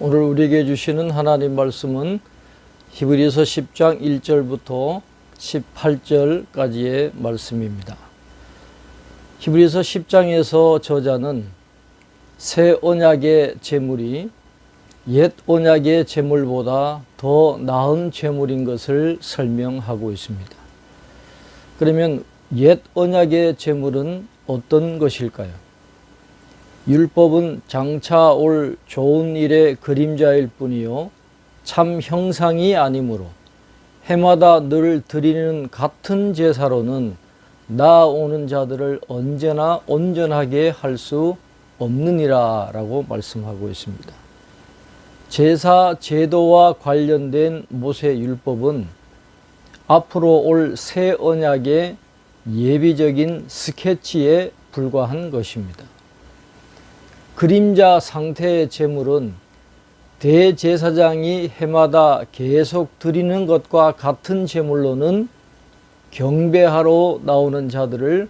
오늘 우리에게 주시는 하나님 말씀은 히브리서 10장 1절부터 18절까지의 말씀입니다. 히브리서 10장에서 저자는 새 언약의 제물이 옛 언약의 제물보다 더 나은 제물인 것을 설명하고 있습니다. 그러면 옛 언약의 제물은 어떤 것일까요? 율법은 장차 올 좋은 일의 그림자일 뿐이요 참 형상이 아니므로 해마다 늘 드리는 같은 제사로는 나오는 자들을 언제나 온전하게 할 수 없느니라 라고 말씀하고 있습니다. 제사 제도와 관련된 모세 율법은 앞으로 올 새 언약의 예비적인 스케치에 불과한 것입니다. 그림자 상태의 제물은 대제사장이 해마다 계속 드리는 것과 같은 제물로는 경배하러 나오는 자들을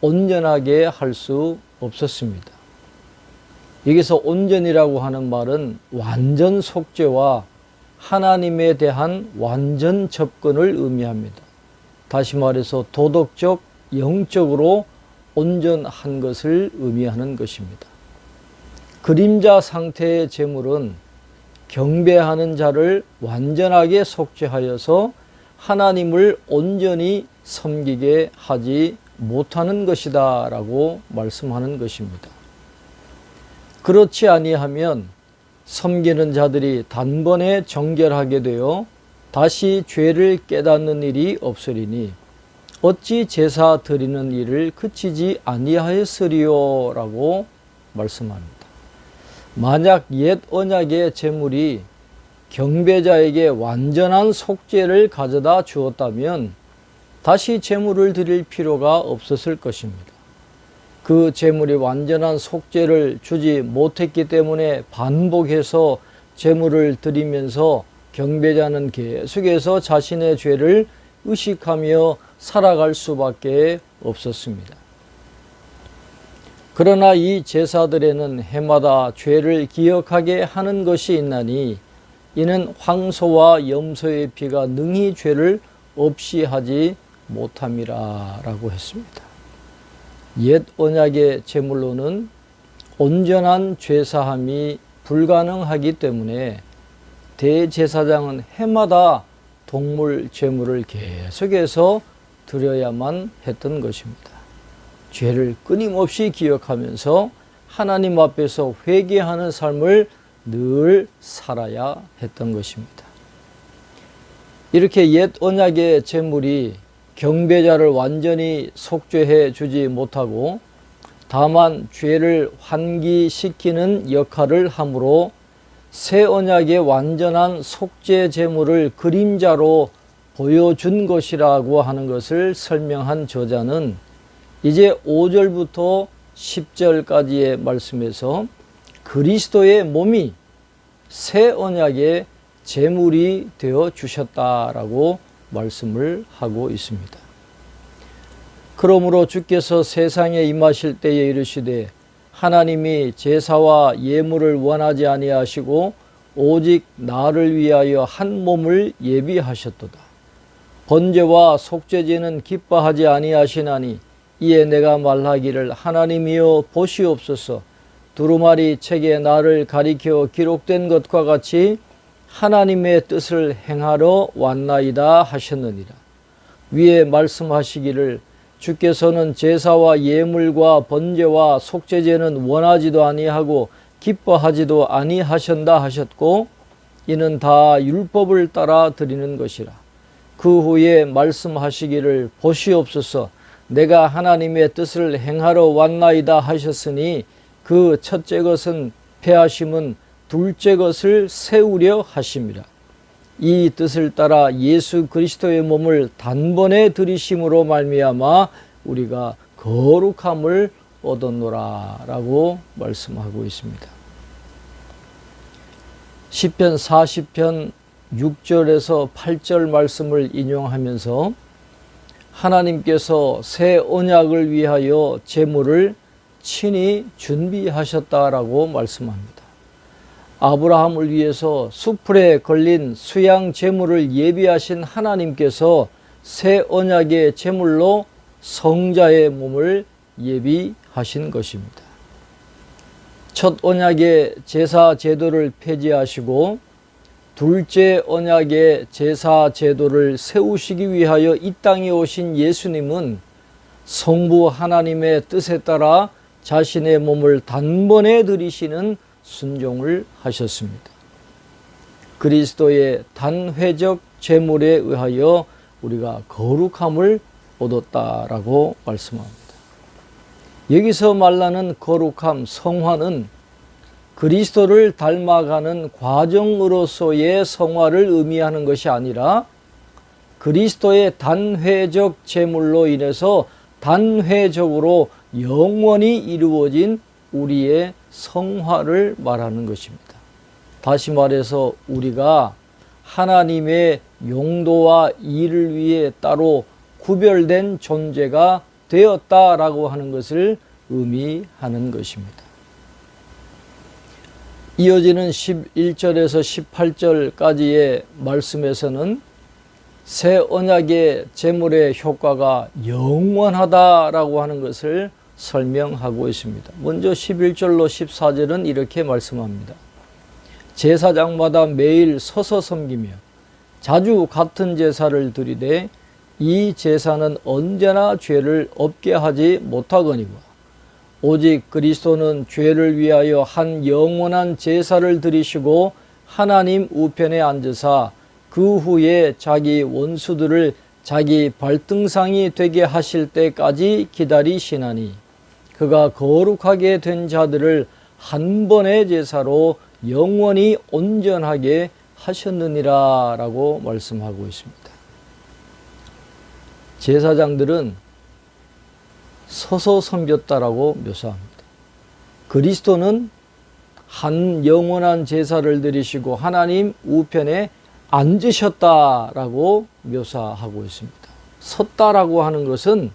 온전하게 할 수 없었습니다. 여기서 온전이라고 하는 말은 완전 속죄와 하나님에 대한 완전 접근을 의미합니다. 다시 말해서 도덕적, 영적으로 온전한 것을 의미하는 것입니다. 그림자 상태의 제물은 경배하는 자를 완전하게 속죄하여서 하나님을 온전히 섬기게 하지 못하는 것이다 라고 말씀하는 것입니다. 그렇지 아니하면 섬기는 자들이 단번에 정결하게 되어 다시 죄를 깨닫는 일이 없으리니 어찌 제사 드리는 일을 그치지 아니하였으리요 라고 말씀합니다. 만약 옛 언약의 제물이 경배자에게 완전한 속죄를 가져다 주었다면 다시 제물을 드릴 필요가 없었을 것입니다. 그 제물이 완전한 속죄를 주지 못했기 때문에 반복해서 제물을 드리면서 경배자는 계속해서 자신의 죄를 의식하며 살아갈 수밖에 없었습니다. 그러나 이 제사들에는 해마다 죄를 기억하게 하는 것이 있나니 이는 황소와 염소의 피가 능히 죄를 없이 하지 못함이라라고 했습니다. 옛 언약의 제물로는 온전한 죄사함이 불가능하기 때문에 대제사장은 해마다 동물 제물을 계속해서 드려야만 했던 것입니다. 죄를 끊임없이 기억하면서 하나님 앞에서 회개하는 삶을 늘 살아야 했던 것입니다. 이렇게 옛 언약의 제물이 경배자를 완전히 속죄해 주지 못하고 다만 죄를 환기시키는 역할을 하므로 새 언약의 완전한 속죄 제물을 그림자로 보여준 것이라고 하는 것을 설명한 저자는 이제 5절부터 10절까지의 말씀에서 그리스도의 몸이 새 언약의 제물이 되어 주셨다라고 말씀을 하고 있습니다. 그러므로 주께서 세상에 임하실 때에 이르시되 하나님이 제사와 예물을 원하지 아니하시고 오직 나를 위하여 한 몸을 예비하셨도다. 번제와 속죄제는 기뻐하지 아니하시나니 이에 내가 말하기를 하나님이여 보시옵소서 두루마리 책에 나를 가리켜 기록된 것과 같이 하나님의 뜻을 행하러 왔나이다 하셨느니라. 위에 말씀하시기를 주께서는 제사와 예물과 번제와 속죄제는 원하지도 아니하고 기뻐하지도 아니하신다 하셨고 이는 다 율법을 따라 드리는 것이라. 그 후에 말씀하시기를 보시옵소서 내가 하나님의 뜻을 행하러 왔나이다 하셨으니 그 첫째 것은 패하심은 둘째 것을 세우려 하심이라. 이 뜻을 따라 예수 그리스도의 몸을 단번에 들이심으로 말미암아 우리가 거룩함을 얻었노라라고 말씀하고 있습니다. 시편 40편 6절에서 8절 말씀을 인용하면서 하나님께서 새 언약을 위하여 제물을 친히 준비하셨다라고 말씀합니다. 아브라함을 위해서 수풀에 걸린 수양 제물을 예비하신 하나님께서 새 언약의 제물로 성자의 몸을 예비하신 것입니다. 첫 언약의 제사 제도를 폐지하시고 둘째 언약의 제사 제도를 세우시기 위하여 이 땅에 오신 예수님은 성부 하나님의 뜻에 따라 자신의 몸을 단번에 들이시는 순종을 하셨습니다. 그리스도의 단회적 제물에 의하여 우리가 거룩함을 얻었다라고 말씀합니다. 여기서 말하는 거룩함, 성화는 그리스도를 닮아가는 과정으로서의 성화를 의미하는 것이 아니라 그리스도의 단회적 제물로 인해서 단회적으로 영원히 이루어진 우리의 성화를 말하는 것입니다. 다시 말해서 우리가 하나님의 용도와 일을 위해 따로 구별된 존재가 되었다라고 하는 것을 의미하는 것입니다. 이어지는 11절에서 18절까지의 말씀에서는 새 언약의 제물의 효과가 영원하다라고 하는 것을 설명하고 있습니다. 먼저 11절로 14절은 이렇게 말씀합니다. 제사장마다 매일 서서 섬기며 자주 같은 제사를 드리되 이 제사는 언제나 죄를 없게 하지 못하거니와 오직 그리스도는 죄를 위하여 한 영원한 제사를 드리시고 하나님 우편에 앉으사 그 후에 자기 원수들을 자기 발등상이 되게 하실 때까지 기다리시나니 그가 거룩하게 된 자들을 한 번의 제사로 영원히 온전하게 하셨느니라 라고 말씀하고 있습니다. 제사장들은 서서 섬겼다라고 묘사합니다. 그리스도는 한 영원한 제사를 드리시고 하나님 우편에 앉으셨다라고 묘사하고 있습니다. 섰다라고 하는 것은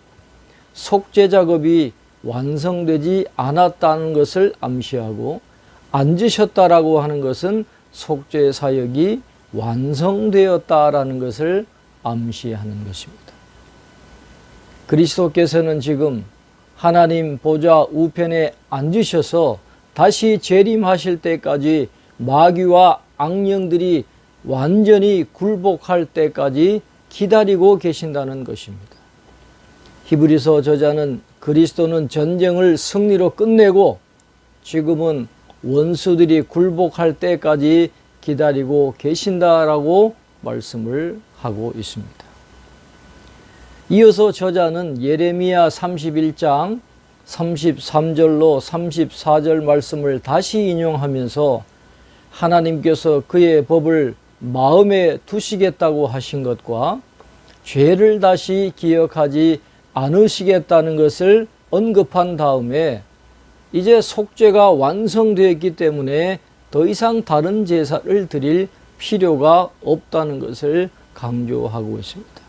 속죄 작업이 완성되지 않았다는 것을 암시하고 앉으셨다라고 하는 것은 속죄 사역이 완성되었다라는 것을 암시하는 것입니다. 그리스도께서는 지금 하나님 보좌 우편에 앉으셔서 다시 재림하실 때까지 마귀와 악령들이 완전히 굴복할 때까지 기다리고 계신다는 것입니다. 히브리서 저자는 그리스도는 전쟁을 승리로 끝내고 지금은 원수들이 굴복할 때까지 기다리고 계신다라고 말씀을 하고 있습니다. 이어서 저자는 예레미야 31장 33절로 34절 말씀을 다시 인용하면서 하나님께서 그의 법을 마음에 두시겠다고 하신 것과 죄를 다시 기억하지 않으시겠다는 것을 언급한 다음에 이제 속죄가 완성되었기 때문에 더 이상 다른 제사를 드릴 필요가 없다는 것을 강조하고 있습니다.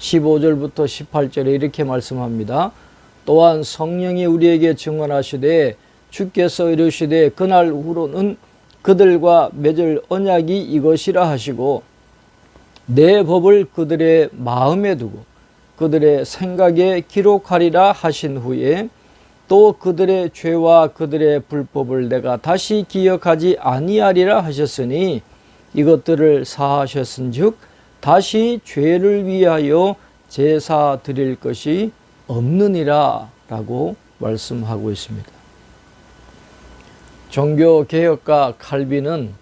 15절부터 18절에 이렇게 말씀합니다. 또한 성령이 우리에게 증언하시되 주께서 이르시되 그날 후로는 그들과 맺을 언약이 이것이라 하시고 내 법을 그들의 마음에 두고 그들의 생각에 기록하리라 하신 후에 또 그들의 죄와 그들의 불법을 내가 다시 기억하지 아니하리라 하셨으니 이것들을 사하셨은즉 다시 죄를 위하여 제사 드릴 것이 없느니라 라고 말씀하고 있습니다. 종교 개혁가 칼빈은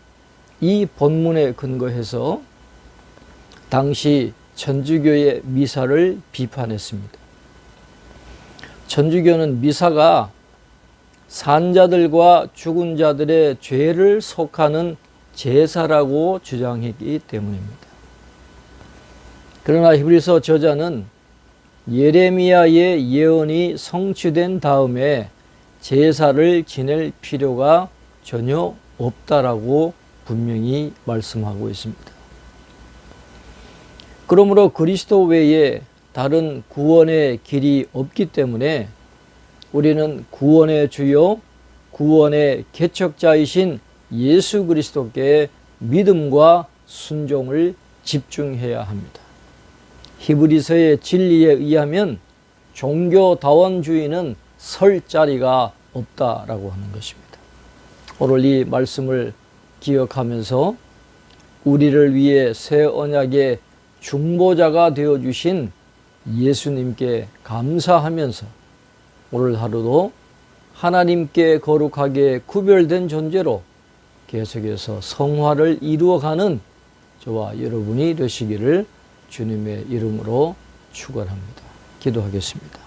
이 본문에 근거해서 당시 천주교의 미사를 비판했습니다. 천주교는 미사가 산자들과 죽은 자들의 죄를 속하는 제사라고 주장했기 때문입니다. 그러나 히브리서 저자는 예레미야의 예언이 성취된 다음에 제사를 지낼 필요가 전혀 없다라고 분명히 말씀하고 있습니다. 그러므로 그리스도 외에 다른 구원의 길이 없기 때문에 우리는 구원의 주요, 구원의 개척자이신 예수 그리스도께 믿음과 순종을 집중해야 합니다. 히브리서의 진리에 의하면 종교다원주의는 설 자리가 없다라고 하는 것입니다. 오늘 이 말씀을 기억하면서 우리를 위해 새 언약의 중보자가 되어 주신 예수님께 감사하면서 오늘 하루도 하나님께 거룩하게 구별된 존재로 계속해서 성화를 이루어가는 저와 여러분이 되시기를 주님의 이름으로 축원합니다. 기도하겠습니다.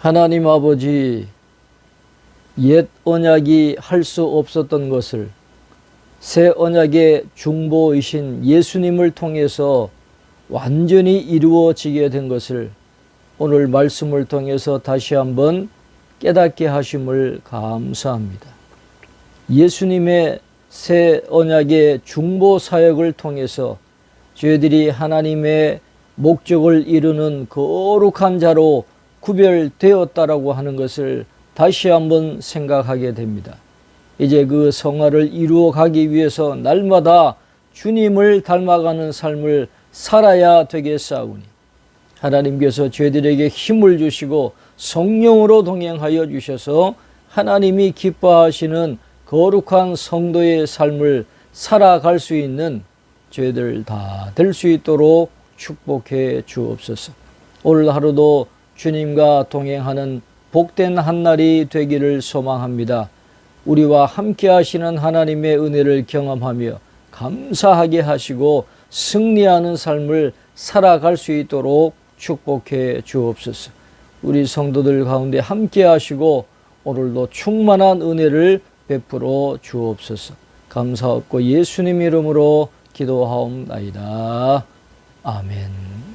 하나님 아버지 옛 언약이 할 수 없었던 것을 새 언약의 중보이신 예수님을 통해서 완전히 이루어지게 된 것을 오늘 말씀을 통해서 다시 한번 깨닫게 하심을 감사합니다. 예수님의 새 언약의 중보 사역을 통해서 저희들이 하나님의 목적을 이루는 거룩한 자로 구별되었다라고 하는 것을 다시 한번 생각하게 됩니다. 이제 그 성화를 이루어 가기 위해서 날마다 주님을 닮아가는 삶을 살아야 되겠사오니 하나님께서 저희들에게 힘을 주시고 성령으로 동행하여 주셔서 하나님이 기뻐하시는 거룩한 성도의 삶을 살아갈 수 있는 저희들 다 될 수 있도록 축복해 주옵소서. 오늘 하루도 주님과 동행하는 복된 한날이 되기를 소망합니다. 우리와 함께 하시는 하나님의 은혜를 경험하며 감사하게 하시고 승리하는 삶을 살아갈 수 있도록 축복해 주옵소서. 우리 성도들 가운데 함께 하시고 오늘도 충만한 은혜를 베풀어 주옵소서. 감사하고 예수님 이름으로 기도하옵나이다. 아멘.